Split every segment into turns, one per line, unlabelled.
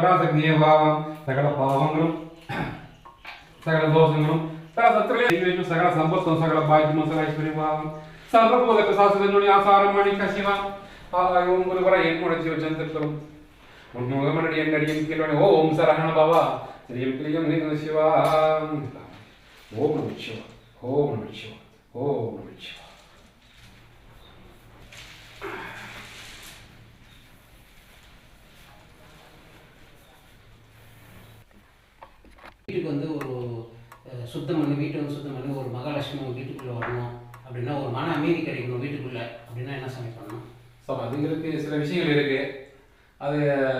പരാസജ്ഞേയഭാവം സകല പാവങ്ങളും സകല ദോഷങ്ങളും സകലത്രയും സകല സമ്പത്തും സകല ഭാഗ്യവും സകല ഐശ്വര്യഭാവം. സർവഭൂതൊക്കെ ശാസ്ത്രജ്ഞനോട് ആസാരം മണി കശിവ. ഒരു പറയും മുഴച്ചു വെച്ചെന്തിട്ടും ഉന്മുഖമനടി എന്റെ ഓം സരഹണ ഭവ. ശ്രീം ക്ലിയം നീ ശിവ. ഓം നമ ശിവ. ഓം ശിവ. ഓം ശിവ.
வீட்டுக்கு வந்து ஒரு சுத்தம் பண்ணி வீட்டை வந்து சுத்தம் பண்ணி ஒரு மகாலட்சுமி வீட்டுக்குள்ளே வரணும் அப்படின்னா ஒரு மன அமைதி கிடைக்கணும் வீட்டுக்குள்ளே அப்படின்னா என்ன சமையல் பண்ணணும்?
ஸோ அதுங்களுக்கு சில விஷயங்கள் இருக்குது அது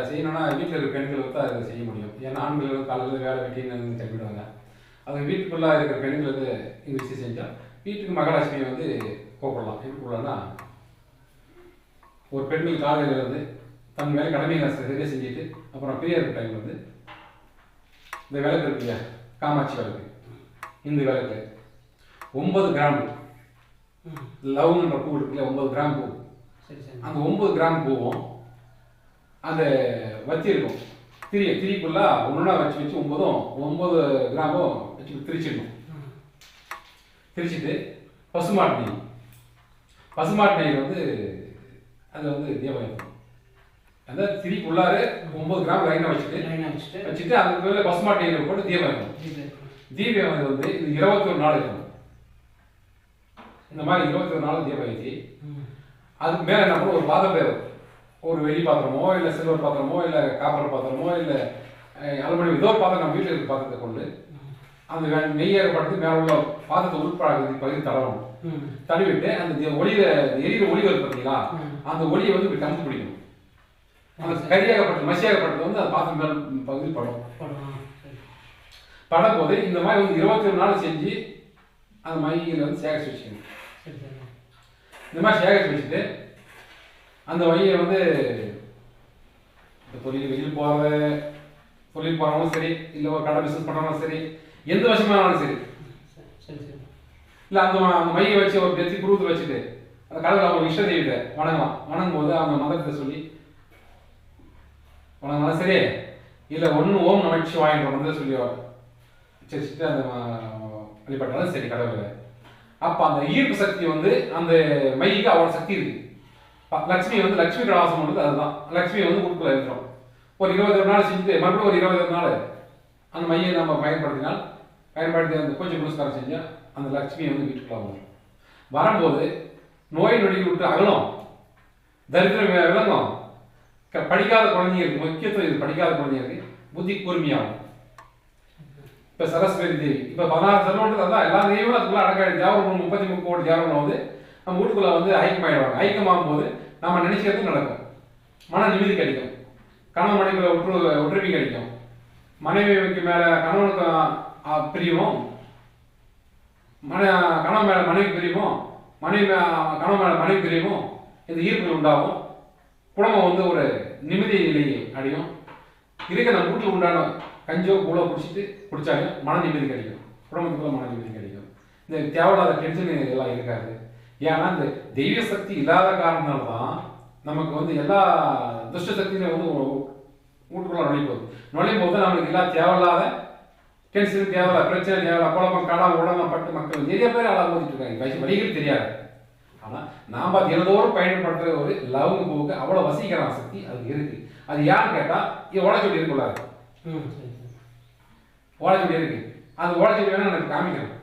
செய்யணும்னா வீட்டில் இருக்க பெண்கள் வந்து அதை செய்ய முடியும். ஏன்னா ஆண்கள் வந்து காலையில் வேலை வெட்டின்னு கிளம்பிடுவாங்க அது வீட்டுக்குள்ளே இருக்கிற பெண்கள் வந்து இந்த விஷயம் செஞ்சால் வீட்டுக்கு மகாலட்சுமியை வந்து கூப்பிடலாம். வீட்டுக்குள்ளனா ஒரு பெண்கள் காலையில் வந்து தன் மேலே கடமையை சரியாக செஞ்சுட்டு அப்புறம் பீரியட் டைம் வந்து இந்த விளக்கு இருக்கு இல்லையா காமாட்சி விளக்கு. இந்த விளக்கு. ஒன்பது கிராம் லவ்ன்ற பூ இருக்குல்ல ஒன்பது கிராம் பூ. அந்த ஒன்பது கிராம் பூவும் அந்த வச்சு இருக்கும் திரிய திரிக்குள்ள ஒன்றா வச்சு வச்சு ஒன்பதும் ஒன்பது கிராமும் வச்சு திரிச்சிடணும். திரிச்சிட்டு பசுமாட்டு நெய். பசுமாட்டு நெய் வந்து அதில் வந்து தீபம் அந்த திரிக்குள்ளார ஒன்பது கிராம் லைனாக வச்சுட்டு
லைனாக வச்சுட்டு.
வச்சுட்டு அதுக்கு மேலே பசுமாட்டு நெய்யில் போட்டு தீபம்
இது
தீபம் வந்து இது இருபத்தி ஒரு நாள் இருக்கணும் இந்த மாதிரி இருபத்தி ஒரு நாள் தீபம்
ம்.
அதுக்கு மேலே என்ன ஒரு பாத்திரம் ஒரு வெள்ளி பாத்திரமோ இல்லை சில்வர் பாத்திரமோ இல்லை காப்பர் பாத்திரமோ இல்லை அலுமினியம் ஏதோ ஒரு பாத்திரம் நம்ம வீட்டில் இருக்க பாத்திரத்தை கொண்டு அந்த வே- நெய்யேறப்பட்டது மேலே உள்ள பாத்திரத்தை உட்படாத பகுதி தடவணும்.
ம்.
தடவிட்டு அந்த ஒளியில எரியிற ஒளி வருது பார்த்தீங்களா. அந்த ஒளியை வந்து இப்படி கமுத்து பிடிக்கணும். கரியாகப்பட்டது மசியாகப்பட்டது வந்து அந்த பாத்திரம் மேல் பகுதி படும்.
படம் போது
படும்போது இந்த மாதிரி வந்து இருபத்தி ஒரு நாள் செஞ்சு அந்த மையில் வந்து சேகரிச்சு வச்சுக்கணும். இந்த மாதிரி சேகரித்து வச்சுட்டு அந்த மையை வந்து இந்த தொழில் வெளியில் போகிற தொழில் போகிறவங்களும் சரி இல்லை ஒரு கடை பிஸ்னஸ் பண்ணுறவங்களும் சரி எந்த விஷயமானாலும் சரி
சரி. சரி
இல்லை அந்த அந்த மையை வச்சு ஒரு பெத்தி குருவத்தில் வச்சுட்டு அந்த கடவுள் அவங்க இஷ்ட தெய்வத்தை வணங்கலாம் வணங்கும் போது அவங்க மதத்தை சொல்லி வணங்கலாம் சரி? இல்லை ஒன்று ஓம் நமச்சி வாங்கிட்டு வந்து சொல்லி வச்சுட்டு அந்த வழிபட்டாலும் சரி கடவுளை. அப்போ அந்த ஈர்ப்பு சக்தி வந்து அந்த மைக்கு அவ்வளோ சக்தி இருக்கு. லக்ஷ்மி வந்து லக்ஷ்மி கடாசம் பண்ணுறது அதுதான். லக்ஷ்மி வந்து உட்குள்ள இருக்கிறோம் ஒரு இருபது நாள் செஞ்சுட்டு மறுபடியும் ஒரு இருபது நாள் அந்த மையை நம்ம பயன்படுத்தினால் பயன்படுத்தி அந்த கொஞ்சம் புரஸ்காரம் செஞ்சால் அந்த லக்ஷ்மி வந்து வீட்டுக்குள்ள வரும் வரும்போது நோய் நொடி விட்டு அகலும். தரித்திரம் விளங்கும். படிக்காத குழந்தைங்களுக்கு முக்கியத்துவம் இது படிக்காத குழந்தைங்களுக்கு புத்தி கூர்மையாகும். இப்போ சரஸ்வதி தேவி இப்போ பதினாறு செல்வன்றது அதான் எல்லா தெய்வங்களும் அதுக்குள்ள அடக்காடி தேவரம் முப்பத்தி மூணு கோடி தேவரம் வந்து நம்ம வீட்டுக்குள்ள வந்து ஐக்கியமாயிடுவாங்க. ஐக்கியமாகும் போது நம்ம நினைக்கிறது நடக்கும். மன நிம்மதி கிடைக்கும். கணவன் மனைவிக்குள்ள ஒற்று ஒற்றுமை கிடைக்கும். மனைவிக்கு மேல கணவனுக்கு பிரியவும் மன கணவன் மேல மனைவி பிரியவும் மனைவி கணவன் மேல மனைவி பிரியவும் இந்த ஈர்ப்பு உண்டாகும். குடும்பம் வந்து ஒரு நிம்மதி நிலையை அடையும் இருக்க நம்ம வீட்டில் உண்டான கஞ்சோ கூழோ குடிச்சிட்டு குடிச்சாலும் மன நிம்மதி கிடைக்கும். குடும்பத்துக்குள்ள மன நிம்மதி கிடைக்கும். இந்த தேவையில்லாத டென்ஷன் எல்லாம் இருக்காது. ஏன்னா இந்த தெய்வ சக்தி இல்லாத காரணத்தால் தான் நமக்கு வந்து எல்லா துஷ்ட சக்தியிலும் வந்து வீட்டுக்குள்ள நுழையும் போகுது. நுழையும் போது நம்மளுக்கு எல்லாம் தேவையில்லாத டென்ஷன் தேவையில்ல பிரச்சனை தேவையில்ல குழப்பம் கடம் உடம்பம் பட்டு மக்கள் நிறைய பேர் அளவு இருக்காங்க. வழிகள் தெரியாது. ஆனால் நாம் அது தினந்தோறும் பயன்படுத்துகிற ஒரு லவங்க பூவுக்கு அவ்வளோ வசீகரமான சக்தி அதுக்கு இருக்கு. அது யாருன்னு கேட்டால் இது ஓலைச்சொடி இருக்குள்ளாரு ஓலைச்சொடி இருக்கு. அந்த ஓலைச்சொடி வேணும் எனக்கு காமிக்கிறேன்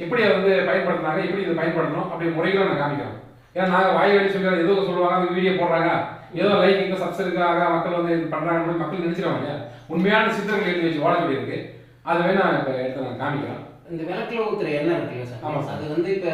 எப்படி அதை வந்து பயன்படுத்துனாங்க எப்படி இதை பயன்படுத்தணும் அப்படி முறைகளும் நான் காமிக்கிறேன் ஏன்னா நாங்கள் வாய் வழி சொல்லி ஏதோ சொல்லுவாங்க அந்த வீடியோ போடுறாங்க. ஏதோ லைக்கிங்க சப்ஸ்கிரைபாக மக்கள் வந்து இது பண்ணுறாங்கன்னு மக்கள் நினைச்சிருவாங்க உண்மையான சித்தர்கள் எழுதி வச்சு ஓலைச்சொடி இருக்கு. அதை வேணா நான் இப்போ எடுத்து நான் காமிக்கிறேன்.
இந்த விளக்குல ஊத்துற எண்ணெய் இருக்குல்ல சார்
சார்.
அது வந்து இப்ப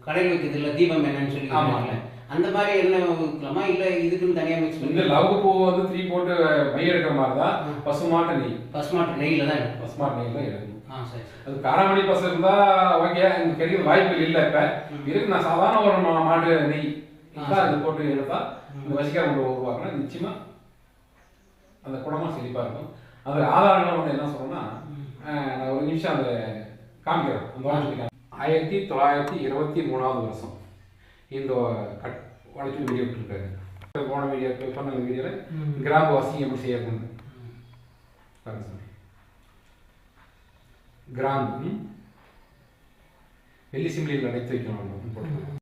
கடையில் வைக்கிறது இல்ல தீபம் எண்ணெய்னு சொல்லி
ஆமா.
சொல்லுவாங்கல்ல அந்த மாதிரி எண்ணெய் ஊற்றலாமா இல்ல இதுக்குன்னு தனியா மிக்ஸ் பண்ணி
லவ் பூ வந்து த்ரீ போட்டு மை எடுக்கிற மாதிரி தான். பசுமாட்டு நெய்.
பசுமாட்டு நெய்யில தான் எடுக்கணும்.
பசுமாட்டு நெய் தான் எடுக்கணும்.
ஆ சரி
அது காராமணி பசு இருந்தா ஓகே எனக்கு கிடைக்கிற வாய்ப்புகள் இல்லை இப்ப. இருக்கு நான் சாதாரண ஒரு மாட்டு நெய். இது போட்டு எடுத்தா இந்த வசிக்கார உருவாக்கினா நிச்சயமா அந்த குடமா செழிப்பா இருக்கும். அது ஆதாரங்கள் வந்து என்ன அஹ், நான் ஒரு நிமிஷம் அதை காமிக்கிறேன். அந்த ஆயிரத்தி தொள்ளாயிரத்தி இருபத்தி மூணாவது வருஷம். இந்த கட் வளர்ச்சி வெளியிட்டிருக்காரு போன வீடியோ சொன்ன வீடியோவில் வாசிங்க எப்படி செய்யறது? பாருங்க கிராம்பு? வெள்ளி சிம்பிளில் அடைத்து வைக்கணும்